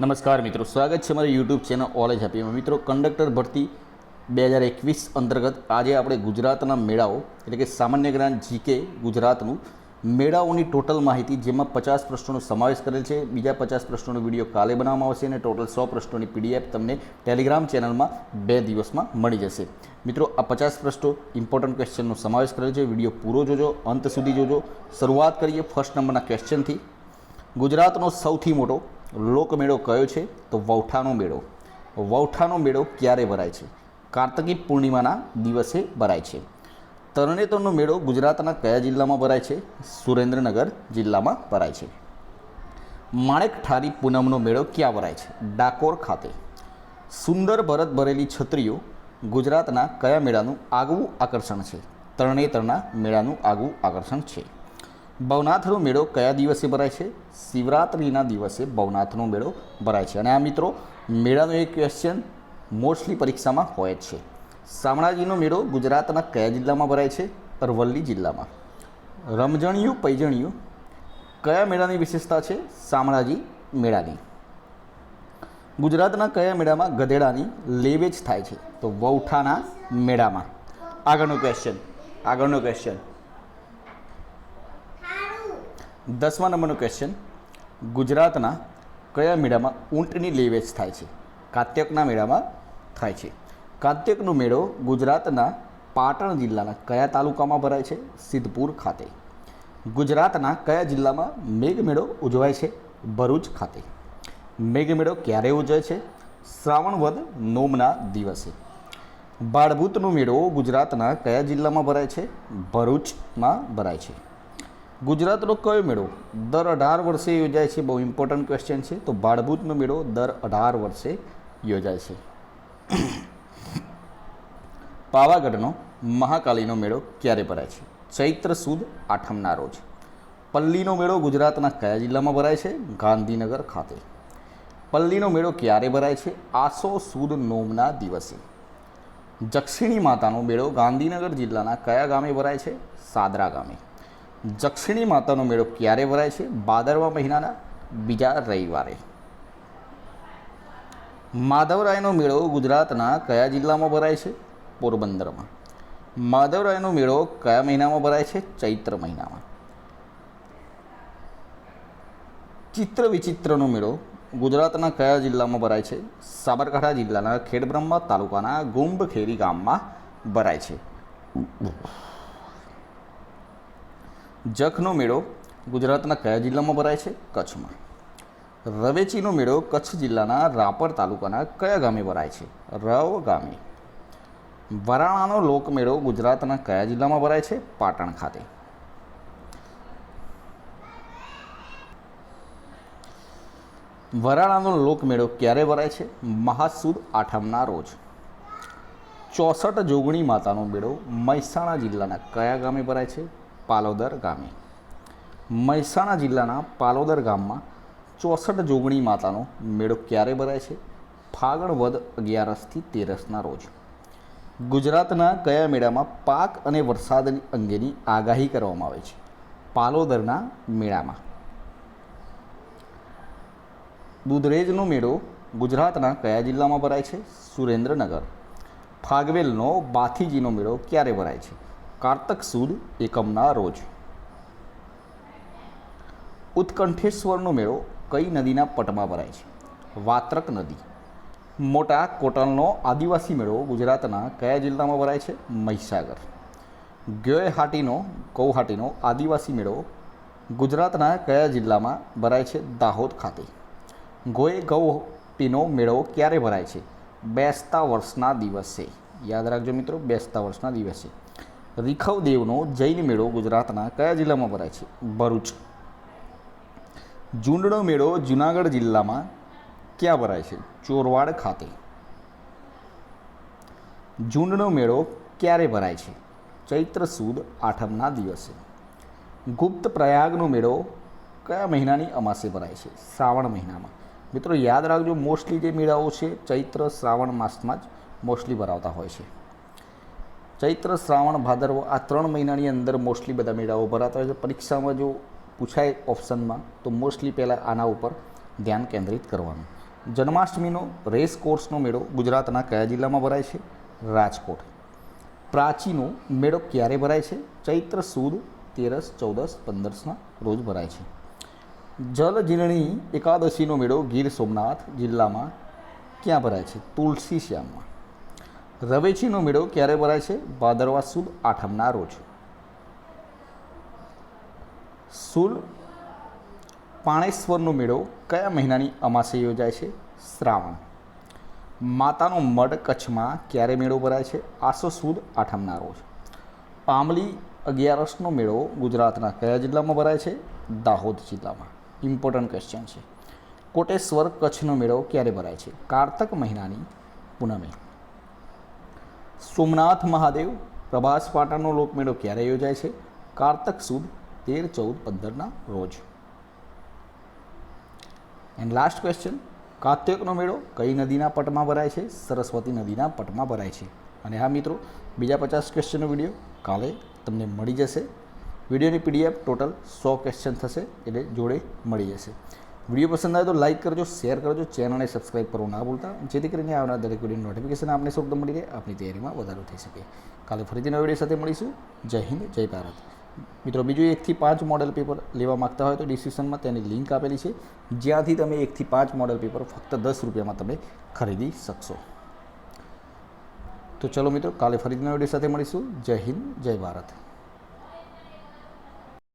નમસ્કાર મિત્રો, સ્વાગત છે મારી યુટ્યુબ ચેનલ ઓલેજ હેપીમાં મિત્રો કંડક્ટર ભરતી બે હજાર એકવીસ અંતર્ગત આજે આપણે ગુજરાતના મેળાઓ, એટલે કે સામાન્ય જ્ઞાન જીકે ગુજરાતનું, મેળાઓની ટોટલ માહિતી, જેમાં પચાસ પ્રશ્નોનો સમાવેશ કરેલ છે. બીજા પચાસ પ્રશ્નોનો વીડિયો કાલે બનાવવામાં આવશે અને ટોટલ સો પ્રશ્નોની પીડીએફ તમને ટેલિગ્રામ ચેનલમાં બે દિવસમાં મળી જશે. મિત્રો, આ પચાસ પ્રશ્નો ઇમ્પોર્ટન્ટ ક્વેશ્ચનનો સમાવેશ કરેલ છે. વીડિયો પૂરો જોજો, અંત સુધી જોજો. શરૂઆત કરીએ ફર્સ્ટ નંબરના ક્વેશ્ચનથી ગુજરાતનો સૌથી મોટો લોકમેળો કયો છે? તો વૌઠાનો મેળો. વૌઠાનો મેળો ક્યારે ભરાય છે? કાર્તકી પૂર્ણિમાના દિવસે ભરાય છે. તરણેતરનો મેળો ગુજરાતના કયા જિલ્લામાં ભરાય છે? સુરેન્દ્રનગર જિલ્લામાં ભરાય છે. માણેક ઠારી પૂનમનો મેળો ક્યાં ભરાય છે? ડાકોર ખાતે. સુંદર ભરત ભરેલી છત્રીઓ ગુજરાતના કયા મેળાનું આગવું આકર્ષણ છે? તરણેતરના મેળાનું આગવું આકર્ષણ છે. ભવનાથનો મેળો કયા દિવસે ભરાય છે? શિવરાત્રિના દિવસે ભવનાથનો મેળો ભરાય છે. અને આ મિત્રો, મેળાનો એક ક્વેશ્ચન મોસ્ટલી પરીક્ષામાં હોય જ છે. શામળાજીનો મેળો ગુજરાતના કયા જિલ્લામાં ભરાય છે? અરવલ્લી જિલ્લામાં. રમજણિયું, પૈજણિયું કયા મેળાની વિશેષતા છે? શામળાજી મેળાની. ગુજરાતના કયા મેળામાં ગધેડાની લેવેજ થાય છે? તો વૌઠાના મેળામાં. આગળનો ક્વેશ્ચન આગળનો ક્વેશ્ચન દસમા નંબરનો ક્વેશ્ચન ગુજરાતના કયા મેળામાં ઊંટની લેવેચ થાય છે? કાત્યકના મેળામાં થાય છે. કાત્યકનો મેળો ગુજરાતના પાટણ જિલ્લાના કયા તાલુકામાં ભરાય છે? સિદ્ધપુર ખાતે. ગુજરાતના કયા જિલ્લામાં મેઘમેળો ઉજવાય છે? ભરૂચ ખાતે. મેઘમેળો ક્યારે ઉજવાય છે? શ્રાવણ વદ નોમના દિવસે. બાળભૂતનો મેળો ગુજરાતના કયા જિલ્લામાં ભરાય છે? ભરૂચમાં ભરાય છે. ગુજરાતનો કયો મેળો દર અઢાર વર્ષે યોજાય છે? બહુ ઇમ્પોર્ટન્ટ ક્વેશ્ચન છે. તો ભાડભૂતનો મેળો દર અઢાર વર્ષે યોજાય છે. પાવાગઢનો મહાકાલીનો મેળો ક્યારે ભરાય છે? ચૈત્ર સુદ આઠમના રોજ. પલ્લીનો મેળો ગુજરાતના કયા જિલ્લામાં ભરાય છે? ગાંધીનગર ખાતે. પલ્લીનો મેળો ક્યારે ભરાય છે? આસો સુદ નોમના દિવસે. જક્ષિણી માતાનો મેળો ગાંધીનગર જિલ્લાના કયા ગામે ભરાય છે? સાદરા ગામે. જક્ષિણી માતાનો મેળો ક્યારે ભરાય છે? ભાદરવા મહિનાના બીજા રવિવારે. માધવરાયનો મેળો ગુજરાતના કયા જિલ્લામાં ભરાય છે? પોરબંદરમાં. માધવરાયનો મેળો કયા મહિનામાં ભરાય છે? ચૈત્ર મહિનામાં. ચિત્ર વિચિત્રનો મેળો ગુજરાતના કયા જિલ્લામાં ભરાય છે? સાબરકાંઠા જિલ્લાના ખેડબ્રહ્મા તાલુકાના ગુંબખેરી ગામમાં ભરાય છે. જખનો મેળો ગુજરાતના કયા જિલ્લામાં ભરાય છે? કચ્છમાં. રવેચીનો મેળો કચ્છ જિલ્લાના રાપર તાલુકાના કયા ગામે ભરાય છે? રવ ગામે. વરાણાનો લોકમેળો ગુજરાતના કયા જિલ્લામાં ભરાય છે? પાટણ ખાતે. વરાણાનો લોકમેળો ક્યારે ભરાય છે? મહાસુદ આઠમના રોજ. ચોસઠ જોગણી માતાનો મેળો મહેસાણા જિલ્લાના કયા ગામે ભરાય છે? પાલોદર ગામે. મહેસાણા જિલ્લાના પાલોદર ગામમાં ચોસઠ જોગણી માતાનો મેળો ક્યારે ભરાય છે? ફાગણ વદ અગિયારસથી તેરસના રોજ. ગુજરાતના કયા મેળામાં પાક અને વરસાદ અંગેની આગાહી કરવામાં આવે છે? પાલોદરના મેળામાં. દૂધરેજનો મેળો ગુજરાતના કયા જિલ્લામાં ભરાય છે? સુરેન્દ્રનગર. ફાગવેલનો બાથીજીનો મેળો ક્યારે ભરાય છે? કારતક સુદ એકમના રોજ. ઉત્કંઠેશ્વરનો મેળો કઈ નદીના પટમાં ભરાય છે? વાત્રક નદી. મોટા કોટલનો આદિવાસી મેળો ગુજરાતના કયા જિલ્લામાં ભરાય છે? મહીસાગર. ગયોહાટીનો ગૌહાટીનો આદિવાસી મેળો ગુજરાતના કયા જિલ્લામાં ભરાય છે? દાહોદ ખાતે. ગોય ગૌહાટીનો મેળો ક્યારે ભરાય છે? બેસતા વર્ષના દિવસે. યાદ રાખજો મિત્રો, બેસતા વર્ષના દિવસે. રીખવદેવનો જૈન મેળો ગુજરાતના કયા જિલ્લામાં ભરાય છે? ભરૂચ. ઝુંડનો મેળો જુનાગઢ જિલ્લામાં ક્યાં ભરાય છે? ચોરવાડ ખાતે. ઝુંડનો મેળો ક્યારે ભરાય છે? ચૈત્ર સુદ આઠમના દિવસે. ગુપ્ત પ્રયાગનો મેળો કયા મહિનાની અમાસે ભરાય છે? શ્રાવણ મહિનામાં. મિત્રો, યાદ રાખજો, મોસ્ટલી જે મેળાઓ છે, ચૈત્ર શ્રાવણ માસમાં જ મોસ્ટલી ભરાવતા હોય છે. ચૈત્ર શ્રાવણ ભાદરવો આ ત્રણ મહિનાની અંદર મોસ્ટલી બધા મેળાઓ ભરાતા હોય છે. પરીક્ષામાં જો પૂછાય ઓપ્શનમાં, તો મોસ્ટલી પહેલાં આના ઉપર ધ્યાન કેન્દ્રિત કરવાનું. જન્માષ્ટમીનો રેસ કોર્સનો મેળો ગુજરાતના કયા જિલ્લામાં ભરાય છે? રાજકોટ. પ્રાચીનો મેળો ક્યારે ભરાય છે? ચૈત્ર, સુદ, તેરસ, ચૌદસ, પંદરસના રોજ ભરાય છે. જલજીલણી એકાદશીનો મેળો ગીર સોમનાથ જિલ્લામાં ક્યાં ભરાય છે? તુલસી શ્યામમાં. રવેચીનો મેળો ક્યારે ભરાય છે? ભાદરવા સુદ આઠમના રોજ. સુલ પાણેશ્વરનો મેળો કયા મહિનાની અમાસે યોજાય છે? શ્રાવણ. માતાનો મઢ કચ્છમાં ક્યારે મેળો ભરાય છે? આસો સુદ આઠમના રોજ. પામલી અગિયારસનો મેળો ગુજરાતના કયા જિલ્લામાં ભરાય છે? દાહોદ જિલ્લામાં. ઇમ્પોર્ટન્ટ ક્વેશ્ચન છે. કોટેશ્વર કચ્છનો મેળો ક્યારે ભરાય છે? કારતક મહિનાની પૂનમે. સોમનાથ મહાદેવ પ્રભાસ પાટણનો લોકમેળો ક્યારે યોજાય છે? કારતક સુદ, તેર, ચૌદ, પંદરના રોજ. એન્ડ લાસ્ટ ક્વેશ્ચન કાત્યકનો મેળો કઈ નદીના પટમાં ભરાય છે? સરસ્વતી નદીના પટમાં ભરાય છે. અને હા મિત્રો, બીજા પચાસ ક્વેશ્ચનનો વીડિયો કાલે તમને મળી જશે. વિડીયોની પીડીએફ ટોટલ સો ક્વેશ્ચન થશે, એટલે જોડે મળી જશે. વીડિયો પસંદ આવે તો લાઇક કરજો શેર કરજો ચેનલને સબસ્ક્રાઇબ કરવું ના ભૂલતા. જેથી કરીને આવનાર દરેક વીડિયો નોટિફિકેશન આપને સૌપ્રથમ મળી રહે આપણી તૈયારીમાં વધારો થઈ શકે. કાલે ફરીથી નવા વીડિયો સાથે મળીશું. જય હિન્દ, જય ભારત. મિત્રો, બીજું એકથી પાંચ મોડેલ પેપર લેવા માગતા હોય તો ડિસ્ક્રિપ્શનમાં તેની લિંક આપેલી છે. જ્યાંથી તમે એકથી પાંચ મોડેલ પેપર ફક્ત દસ રૂપિયામાં તમે ખરીદી શકશો. તો ચલો મિત્રો, કાલે ફરીથી નવી સાથે મળીશું. જય હિન્દ, જય ભારત.